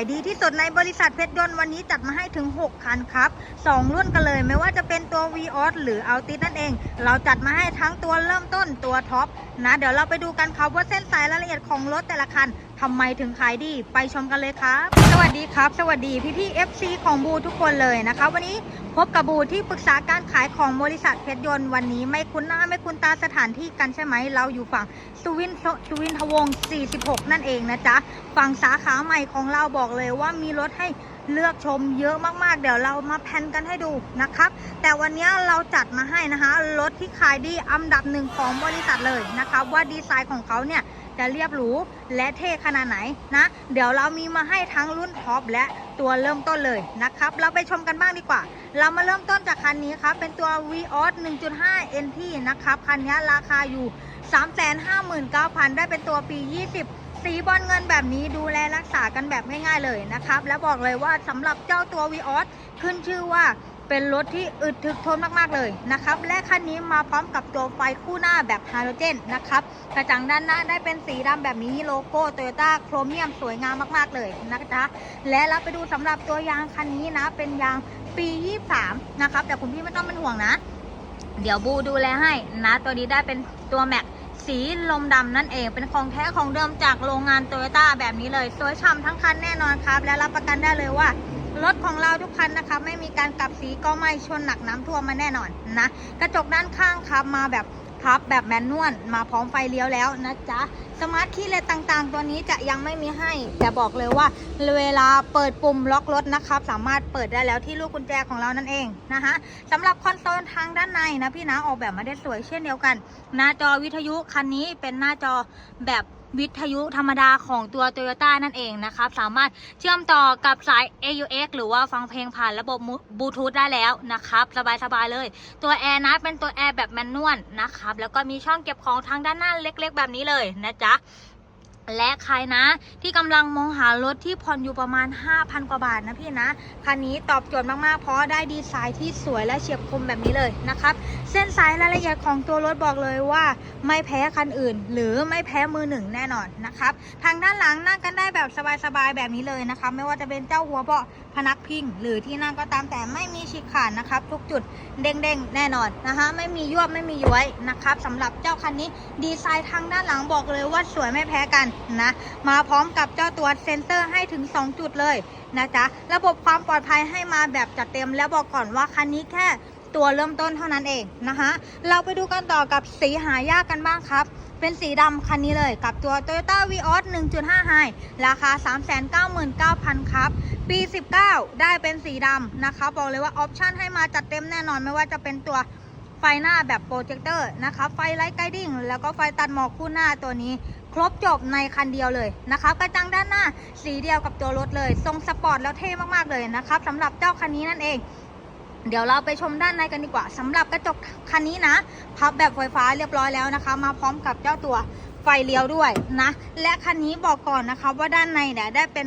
ายดีที่สุดในบริษัทเพชรยนต์วันนี้จัดมาให้ถึง 6 คันครับ 2 รุ่นกันเลยไม่ว่าจะเป็นตัว v ีออสหรือ a l t i นั่นเอง เราจัดมาให้ทั้งตัวเริ่มต้นตัวท็อปนะเดี๋ยวเราไปดูกันครับว่าเส้นสายรายละเอียดของรถแต่ละคันทำไมถึงขายดีไปชมกันเลยครับสวัสดีครับ สวัสดีพี่พี่ FC ของบูทุกคนเลยนะคะ วันนี้พบกับบูที่ปรึกษาการขายของบริษัทเพชรยนต์วันนี้ไม่คุ้นหน้าไม่คุ้นตาสถานที่กันใช่ไหมเราอยู่ฝั่งสุวินสุวินทวงศ์46 นั่นเองนะจ๊ะฝั่งสาขาใหม่ของเราบอกเลยว่ามีรถให้ เลือกชมเยอะมากๆ เดี๋ยวเรามาแพนกันให้ดูนะครับ แต่วันนี้เราจัดมาให้นะคะรถที่ขายดีอันดับหนึ่งของบริษัทเลยนะครับว่าดีไซน์ของเขาเนี่ยจะเรียบหรูและเท่ขนาดไหนนะ เดี๋ยวเรามีมาให้ทั้งรุ่นท็อปและตัวเริ่มต้นเลยนะครับ เราไปชมกันบ้างดีกว่า เรามาเริ่มต้นจากคันนี้ครับ เป็นตัว v ีออส1.5 NT นะครับ คันนี้ราคาอยู่ 359,000 ได้เป็นตัวปี 20 สีบอลเงินแบบนี้ดูแลรักษากันแบบง่ายๆเลยนะครับ และบอกเลยว่าสำหรับเจ้าตัว v ีออสขึ้นชื่อว่าเป็นรถที่อึดถึกทนมากๆเลยนะครับ และคันนี้มาพร้อมกับตัวไฟคู่หน้าแบบฮาโลเจนนะครับกระจังด้านหน้าได้เป็นสีดำแบบนี้โลโก้โตโยต้าโครเมียมสวยงามมากๆเลยนะจ๊ะและเราไปดูสำหรับตัวยางคันนี้นะ เป็นยางปี 23 นะครับ แต่คุณพี่ไม่ต้องเป็นห่วงนะ เดี๋ยวบูดูแลให้นะ ตัวนี้ได้เป็นตัวแม็ก สีลมดำนั่นเอง เป็นของแท้ของเดิมจากโรงงานโตโยต้าแบบนี้เลยสวยฉ่ำทั้งคันแน่นอนครับ และรับประกันได้เลยว่ารถของเราทุกคันนะคะ ไม่มีการกลับสีก็ไม่ชนหนักน้ำท่วมมาแน่นอนนะ กระจกด้านข้างครับมาแบบ พับแบบแมนนวลมาพร้อมไฟเลี้ยวแล้วนะจ๊ะสมาร์ทคีย์เลสต่างๆ ตัวนี้จะยังไม่มีให้ แต่บอกเลยว่าเวลาเปิดปุ่มล็อกรถนะครับ สามารถเปิดได้แล้วที่ลูกกุญแจของเรานั่นเองนะคะสำหรับคอนโซลทางด้านในนะพี่นะออกแบบมาได้สวยเช่นเดียวกัน หน้าจอวิทยุคันนี้เป็นหน้าจอแบบ วิทยุธรรมดาของตัว t o y ยต้านั่นเองนะครับ สามารถเชื่อมต่อกับสาย AUX หรือว่าฟังเพลงผ่านระบบบลูทูธได้แล้วนะครับ สบายๆเลย ตัวแอร์นะเป็นตัวแอร์แบบแมนนวลนะครับ แล้วก็มีช่องเก็บของทางด้านหน้าเล็ก ๆ แบบนี้เลยนะจ๊ะ และใครนะ ที่กำลังมองหารถที่ผ่อนอยู่ประมาณ 5,000 กว่าบาทนะพี่นะ คันนี้ตอบโจทย์มาก ๆ เพราะได้ดีไซน์ที่สวยและเฉียบคมแบบนี้เลยนะครับ เส้นสายรายละเอียดของตัวรถบอกเลยว่า ไม่แพ้คันอื่น หรือไม่แพ้มือหนึ่งแน่นอนนะครับ ทางด้านหลังนั่งกันได้แบบสบาย ๆ แบบนี้เลยนะครับ ไม่ว่าจะเป็นเจ้าหัวเบาะพนักพิงหรือที่นั่งก็ตามแต่ไม่มีฉีกขาดนะครับ ทุกจุดเด้งๆแน่นอนนะคะไม่มียวบไม่มีย้วยนะครับสำหรับเจ้าคันนี้ดีไซน์ทางด้านหลังบอกเลยว่าสวยไม่แพ้กันนะมาพร้อมกับเจ้าตัวเซ็นเซอร์ให้ถึง 2 จุดเลยนะจ๊ะระบบความปลอดภัยให้มาแบบจัดเต็มแล้วบอกก่อนว่าคันนี้แค่ ตัวเริ่มต้นเท่านั้นเองนะคะ เราไปดูกันต่อกับสีหายากกันบ้างครับ เป็นสีดำคันนี้เลยกับตัว Toyota Vios 1.5 High ราคา 399,000 ครับ ปี 19 ได้เป็นสีดำนะคะ บอกเลยว่าออปชันให้มาจัดเต็มแน่นอนไม่ว่าจะเป็นตัวไฟหน้าแบบโปรเจคเตอร์นะคะ ไฟไลท์ไกดิ้งแล้วก็ไฟตัดหมอกคู่หน้าตัวนี้ ครบจบในคันเดียวเลยนะครับกระจังด้านหน้าสีเดียวกับตัวรถเลย ทรงสปอร์ตแล้วเท่มากๆเลยนะครับสำหรับเจ้าคันนี้นั่นเอง เดี๋ยวเราไปชมด้านในกันดีกว่าสำหรับกระจกคันนี้นะ พับแบบไฟฟ้าเรียบร้อยแล้วนะคะ มาพร้อมกับเจ้าตัวไฟเลี้ยวด้วยนะ และคันนี้บอกก่อนนะคะว่าด้านในเนี่ยได้เป็น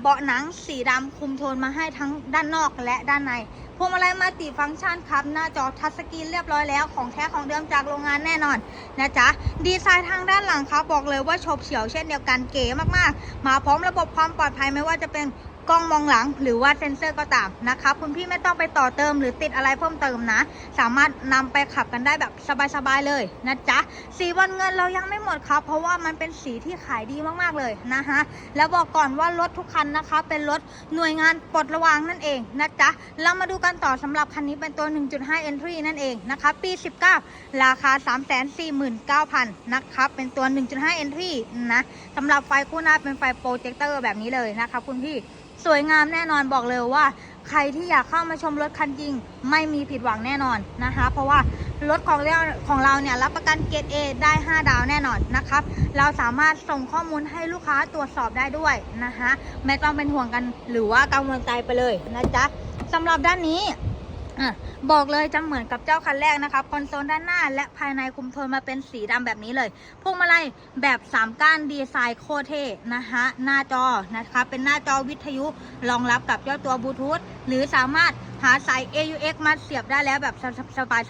เบาะหนังสีดำคุมโทนมาให้ทั้งด้านนอกและด้านในพวงมาลัยมัลติฟังก์ชันครับ หน้าจอทัชสกรีนเรียบร้อยแล้วของแท้ของเดิมจากโรงงานแน่นอนนะจ๊ะ ดีไซน์ทางด้านหลังครับ บอกเลยว่าโฉบเฉี่ยวเช่นเดียวกันเก๋มากๆ มาพร้อมระบบความปลอดภัยไม่ว่าจะเป็น กล้องมองหลัง หรือว่าเซ็นเซอร์ก็ตามนะครับคุณพี่ไม่ต้องไปต่อเติมหรือติดอะไรเพิ่มเติมนะ สามารถนำไปขับกันได้แบบสบายๆเลยนะจ๊ะสีวันเงินเรายังไม่หมดครับ เพราะว่ามันเป็นสีที่ขายดีมากๆเลยนะฮะแล้วบอกก่อนว่ารถทุกคันนะคะ เป็นรถหน่วยงานปลดระวางนั่นเองนะจ๊ะเรามาดูกันต่อสำหรับคันนี้เป็นตัว 1.5 entry นั่นเองนะคะปี 19 ราคา 349,000นะครับเป็นตัว 1.5 entry นะสำหรับไฟคู่หน้าเป็นไฟโปรเจคเตอร์แบบนี้เลยนะคะคุณพี่ สวยงามแน่นอนบอกเลยว่า ใครที่อยากเข้ามาชมรถคันจริง ไม่มีผิดหวังแน่นอนนะคะ เพราะว่ารถของเราของเราเนี่ยรับประกันเกรดเอได้ 5 ดาวแน่นอนนะครับ เราสามารถส่งข้อมูลให้ลูกค้าตรวจสอบได้ด้วยนะคะ ไม่ต้องเป็นห่วงกันหรือว่ากังวลใจไปเลยนะจ๊ะสำหรับด้านนี้ อะบอกเลยจะเหมือนกับเจ้าคันแรกนะคะคอนโซลด้านหน้า และภายในคุมโทนมาเป็นสีดำแบบนี้เลยพวงมาลัยแบบ3ก้านดีไซน์โคเท่นะคะหน้าจอนะคะเป็นหน้าจอวิทยุรองรับกับเจ้าตัวบลูทูธหรือสามารถหาสาย AUX มาเสียบได้แล้วแบบ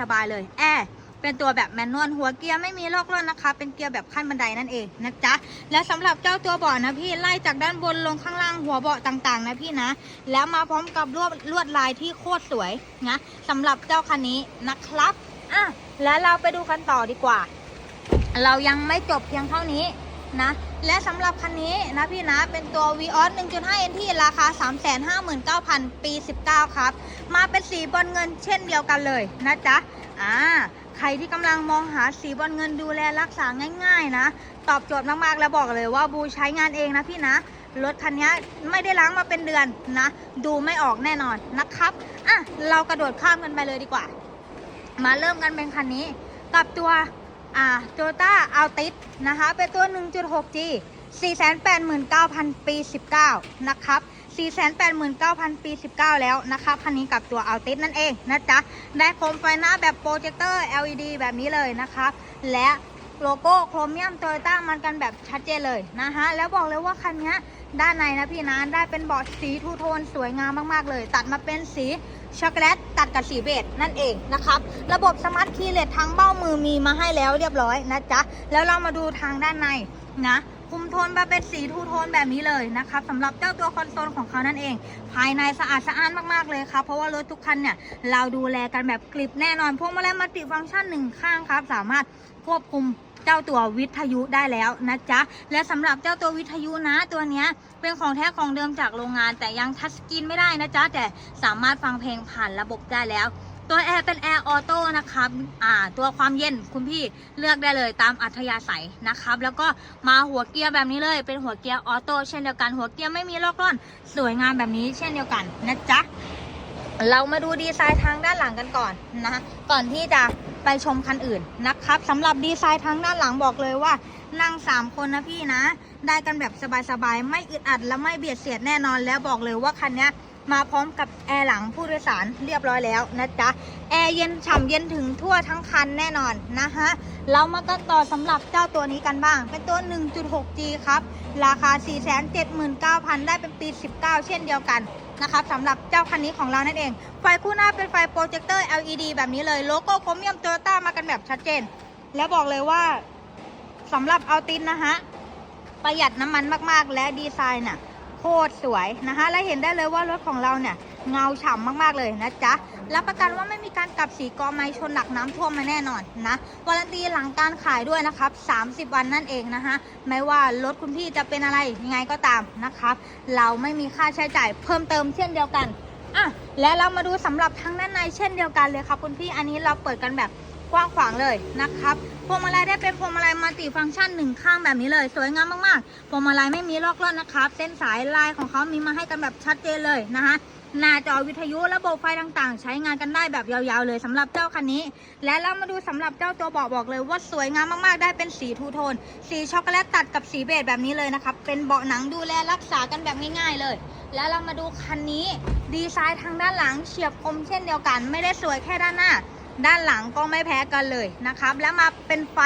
สบายๆเลยแอร์ เป็นตัวแบบแมนนวลหัวเกียร์ไม่มีลอกล่อนนะคะ เป็นเกียร์แบบขั้นบันไดนั่นเองนะจ๊ะและสำหรับเจ้าตัวเบาะนะพี่ไล่จากด้านบนลงข้างล่างหัวเบาะต่างๆนะพี่นะ แล้วมาพร้อมกับลวดลวดลายที่โคตรสวยนะสำหรับเจ้าคันนี้นะครับอะแล้วเราไปดูกันต่อดีกว่า เรายังไม่จบเพียงเท่านี้นะและสำหรับคันนี้นะพี่นะ เป็นตัว v ีออส1.5 NT ราคา 359,000 ปี 19 ครับ มาเป็นสีบอลเงินเช่นเดียวกันเลยนะจ๊ะอ่า ใครที่กำลังมองหาสีบอลเงินดูแลรักษาง่าย ๆ นะ ตอบโจทย์มากๆ แล้วบอกเลยว่าบูใช้งานเองนะพี่นะ รถคันนี้ไม่ได้ล้างมาเป็นเดือนนะ ดูไม่ออกแน่นอนนะครับ อะ เรากระโดดข้ามกันไปเลยดีกว่า มาเริ่มกันเป็นคันนี้ กับตัวอ่าโตต้าอัลติสนะคะ เป็นตัว 1.6G 489,000 ปี 19 นะครับ 489,000 ปี 19 แล้วนะครับคันนี้กับตัวอัลติสนั่นเองนะจ๊ะ ได้โคมไฟหน้าแบบโปรเจคเตอร์ LED แบบนี้เลยนะครับและโลโก้โครเมียมโตโยต้ามันกันแบบชัดเจนเลยนะคะแล้วบอกเลยว่าคันนี้ด้านในนะพี่นะได้เป็นเบาะสีทูโทนสวยงามมากๆเลย ตัดมาเป็นสีช็อกโกแลตตัดกับสีเบจนั่นเองนะครับระบบสมาร์ทคีย์เลสทั้งเบ้ามือมีมาให้แล้วเรียบร้อยนะจ๊ะแล้วเรามาดูทางด้านในนะ คุมโทนมาเป็นสีทูโทนแบบนี้เลยนะครับสำหรับเจ้าตัวคอนโซลของเขานั่นเอง ภายในสะอาดสะอ้านมากๆเลยครับเพราะว่ารถทุกคันเนี่ยเราดูแลกันแบบกริบแน่นอนพวงมาลัยมัลติฟังก์ชันหนึ่งข้างครับ สามารถควบคุมเจ้าตัววิทยุได้แล้วนะจ๊ะ และสำหรับเจ้าตัววิทยุนะตัวเนี้ยเป็นของแท้ของเดิมจากโรงงาน แต่ยังทัชสกรีนไม่ได้นะจ๊ะแต่สามารถฟังเพลงผ่านระบบได้แล้ว ตัวแอร์เป็นแอร์ออโต้นะครับอ่าตัวความเย็นคุณพี่เลือกได้เลยตามอัธยาศัยนะครับ แล้วก็มาหัวเกียร์แบบนี้เลย เป็นหัวเกียร์ออโต้เช่นเดียวกันหัวเกียร์ไม่มีลอกล่อน สวยงามแบบนี้เช่นเดียวกันนะจ๊ะเรามาดูดีไซน์ทางด้านหลังกันก่อนนะก่อนที่จะไปชมคันอื่นนะครับสำหรับดีไซน์ทางด้านหลังบอกเลยว่า นั่ง 3 คนนะพี่นะ ได้กันแบบสบายๆ ไม่อึดอัดและไม่เบียดเสียดแน่นอนแล้วบอกเลยว่าคันเนี้ย มาพร้อมกับแอร์หลังผู้โดยสารเรียบร้อยแล้วนะจ๊ะ แอร์เย็นฉ่ำเย็นถึงทั่วทั้งคันแน่นอนนะฮะเรามากันต่อสำหรับเจ้าตัวนี้กันบ้าง เป็นตัว 1.6G ครับ ราคา 479,000 ได้เป็นปี 19 เช่นเดียวกันนะครับสำหรับเจ้าคันนี้ของเรานั่นเอง ไฟคู่หน้าเป็นไฟโปรเจคเตอร์ LED แบบนี้เลยโลโก้โครเมียมโตโยต้ามากันแบบชัดเจน แล้วบอกเลยว่าสำหรับเอาตินนะฮะประหยัดน้ำมันมากๆ และดีไซน์น่ะ โคตรสวยนะคะ และเห็นได้เลยว่ารถของเราเนี่ยเงาฉ่ำมากๆเลยนะจ๊ะ รับประกันว่าไม่มีการกลับสีกอไม้ชนหนักน้ำท่วมมาแน่นอนนะ วารันตีหลังการขายด้วยนะครับ 30 วันนั่นเองนะคะไม่ว่ารถคุณพี่จะเป็นอะไรยังไงก็ตามนะครับ เราไม่มีค่าใช้จ่ายเพิ่มเติมเช่นเดียวกันอะและเรามาดูสำหรับทางด้านในเช่นเดียวกันเลยครับคุณพี่ อันนี้เราเปิดกันแบบ กว้างขวางเลยนะครับพวงมาลัยได้เป็นพวงมาลัยมัลติฟังก์ชันหนึ่งข้างแบบนี้เลย สวยงามมากๆพวงมาลัยไม่มีลอกล่อนนะครับ เส้นสายลายของเขามีมาให้กันแบบชัดเจนเลยนะคะหน้าจอวิทยุระบบไฟต่างๆ ใช้งานกันได้แบบยาวๆเลยสำหรับเจ้าคันนี้ และเรามาดูสำหรับเจ้าตัวเบาะบอกเลยว่าสวยงามมากๆได้เป็นสีทูโทน สีช็อกโกแลตตัดกับสีเบจแบบนี้เลยนะครับ เป็นเบาะหนังดูแลรักษากันแบบง่ายๆเลย แล้วเรามาดูคันนี้ ดีไซน์ทางด้านหลังเฉียบคมเช่นเดียวกัน ไม่ได้สวยแค่ด้านหน้า ด้านหลังก็ไม่แพ้กันเลยนะครับ แล้วมาเป็นไฟ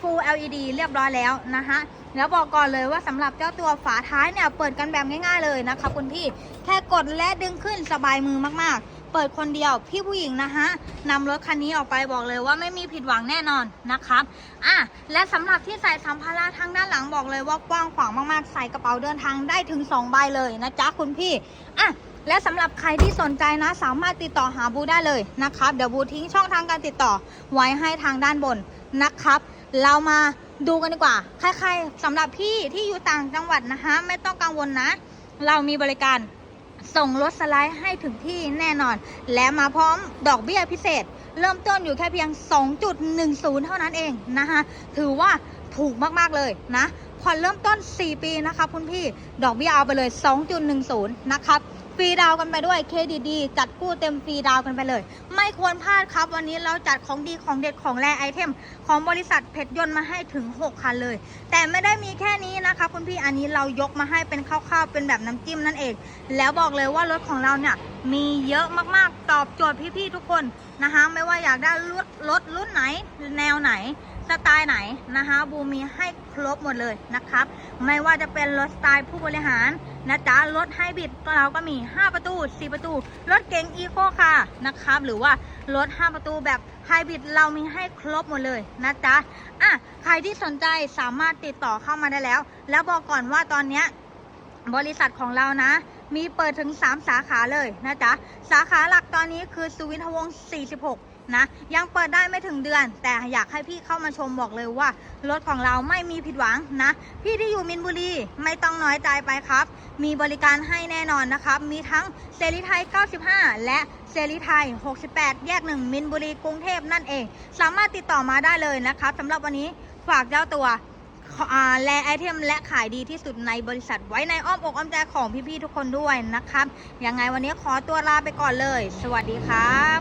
Full LED เรียบร้อยแล้วนะคะแล้วบอกก่อนเลยว่าสำหรับเจ้าตัวฝาท้ายเนี่ยเปิดกันแบบง่ายๆเลยนะคะคุณพี่แค่กดและดึงขึ้นสบายมือมากๆ เปิดคนเดียวพี่ผู้หญิงนะคะนำรถคันนี้ออกไปบอกเลยว่าไม่มีผิดหวังแน่นอนนะครับอะและสำหรับที่ใส่สัมภาระทางด้านหลังบอกเลยว่ากว้างขวางมากๆ ใส่กระเป๋าเดินทางได้ถึง 2 ใบเลยนะจ๊ะคุณพี่อะ และสำหรับใครที่สนใจนะ สามารถติดต่อหาบูได้เลยนะครับ เดี๋ยวบูทิ้งช่องทางการติดต่อไว้ให้ทางด้านบนนะครับ เรามาดูกันดีกว่า ใครๆสำหรับพี่ที่อยู่ต่างจังหวัดนะคะไม่ต้องกังวลนะ เรามีบริการส่งรถสไลด์ให้ถึงที่แน่นอน และมาพร้อมดอกเบี้ยพิเศษ เริ่มต้นอยู่แค่เพียง 2.10 เท่านั้นเองนะคะถือว่าถูกมากๆเลยนะ ผ่อนเริ่มต้น 4 ปีนะคะคุณพี่ ดอกเบี้ยเอาไปเลย 2.10 นะครับฟรีดาวกันไปด้วยเคดิตดีจัดกู้เต็มฟรีดาวกันไปเลย ไม่ควรพลาดครับ วันนี้เราจัดของดีของเด็ดของแรไอเทม ของบริษัทเพชรยนต์มาให้ถึง 6 คันเลย แต่ไม่ได้มีแค่นี้นะคะคุณพี่อันนี้เรายกมาให้เป็นคร่าวๆเป็นแบบน้ำจิ้มนั่นเอง แล้วบอกเลยว่ารถของเราเนี่ยมีเยอะมากๆตอบโจทย์พี่ๆทุกคนนะคะไม่ว่าอยากได้รถรถรุ่นไหนแนวไหน สไตล์ไหนนะคะบูมีให้ครบหมดเลยนะครับ ไม่ว่าจะเป็นรถสไตล์ผู้บริหารนะจ๊ะรถไฮบริดเราก็มี 5 ประตู 4 ประตู รถเก๋งอีโคค่ะนะครับหรือว่ารถ 5 ประตูแบบไฮบริดเรามีให้ครบหมดเลยนะจ๊ะอะใครที่สนใจสามารถติดต่อเข้ามาได้แล้ว แล้วบอกก่อนว่าตอนเนี้ยบริษัทของเรานะ มีเปิดถึง 3 สาขาเลยนะจ๊ะ สาขาหลักตอนนี้คือสุวินทวงศ์46 นะ ยังเปิดได้ไม่ถึงเดือน แต่อยากให้พี่เข้ามาชมบอกเลยว่า รถของเราไม่มีผิดหวังนะ พี่ที่อยู่มินบุรีไม่ต้องน้อยใจไปครับ มีบริการให้แน่นอนนะครับ มีทั้งเซรีไทย 95 และเซรีไทย 68 แยกหนึ่งมินบุรีกรุงเทพนั่นเอง สามารถติดต่อมาได้เลยนะครับสำหรับวันนี้ฝากเจ้าตัวแลไอเทมและขายดีที่สุดในบริษัทไว้ในอ้อมอกอ้อมใจของพี่ๆทุกคนด้วยนะครับ ยังไงวันนี้ขอตัวลาไปก่อนเลย สวัสดีครับ